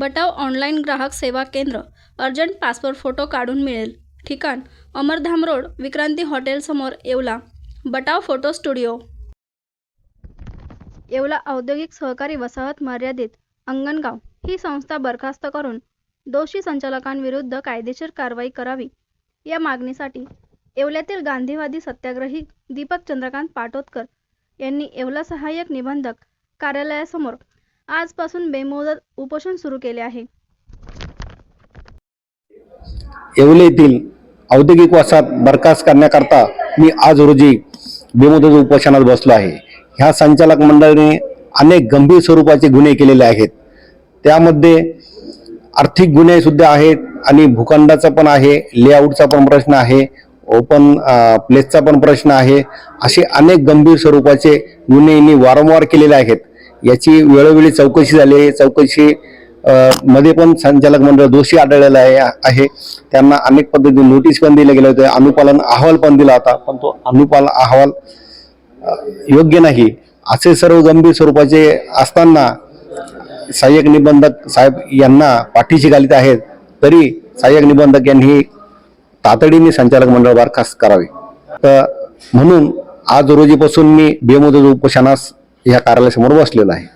बटाव online ग्राहक सेवा केंद्र अर्जंट पासपोर्ट फोटो काढून मिळेल. ठिकाण अमरधाम रोड विक्रांती हॉटेलसमोर Yeola. Batav photo studio. Yeola औद्योगिक सहकारी वसाहत मर्यादित अंगणगाव. ही संस्था बरखास्त करून दोषी संचालकांविरुद्ध कायदेशीर कारवाई करावी. या मागणीसाठी येवल्यातील गांधीवादी सत्याग्रही दीपक चंद्रकांत पाटोदकर यांनी येवला सहाय्यक निबंधक कार्यालयासमोर आजपासून बेमुदत उपोषण सुरू केले आहे. येवले येथील औद्योगिक वसाहत बरखास्त करण्याकरता मी आज रोजी बेमुदत उपोषणात बसलो आहे. ह्या संचालक मंडळाने अनेक गंभीर स्वरूपाचे गुन्हे केलेले आहेत. त्यामध्ये आर्थिक गुन्हे सुद्धा आहेत आणि भूखंडाचा पण आहे लेआउटचा पण प्रश्न आहे ओपन प्लेसचा पण प्रश्न आहे. असे अनेक गंभीर स्वरूपाचे गुन्हे यांनी वारंवार केलेले आहेत. याची वेळोवेळी चौकशी झाली. चौकशी मध्ये पण संचालक मंडळ दोषी आढळलेलं आहे आहे. त्यांना अनेक पद्धतीने नोटीस पण दिले गेले होते. अनुपालन अहवाल पण दिला होता पण तो अनुपालन अहवाल योग्य नाही. असे सर्व गंभीर स्वरूपाचे असताना सहाय्यक निबंधक साहेब यांना पाठीशी घालीत आहेत तरी सहाय्यक निबंधक यांनी तातडीने संचालक मंडळ बरखास्त करावे. तर म्हणून आज रोजीपासून मी बेमुदत उपोषणास या कार्यालयासमोर बसलेला आहे.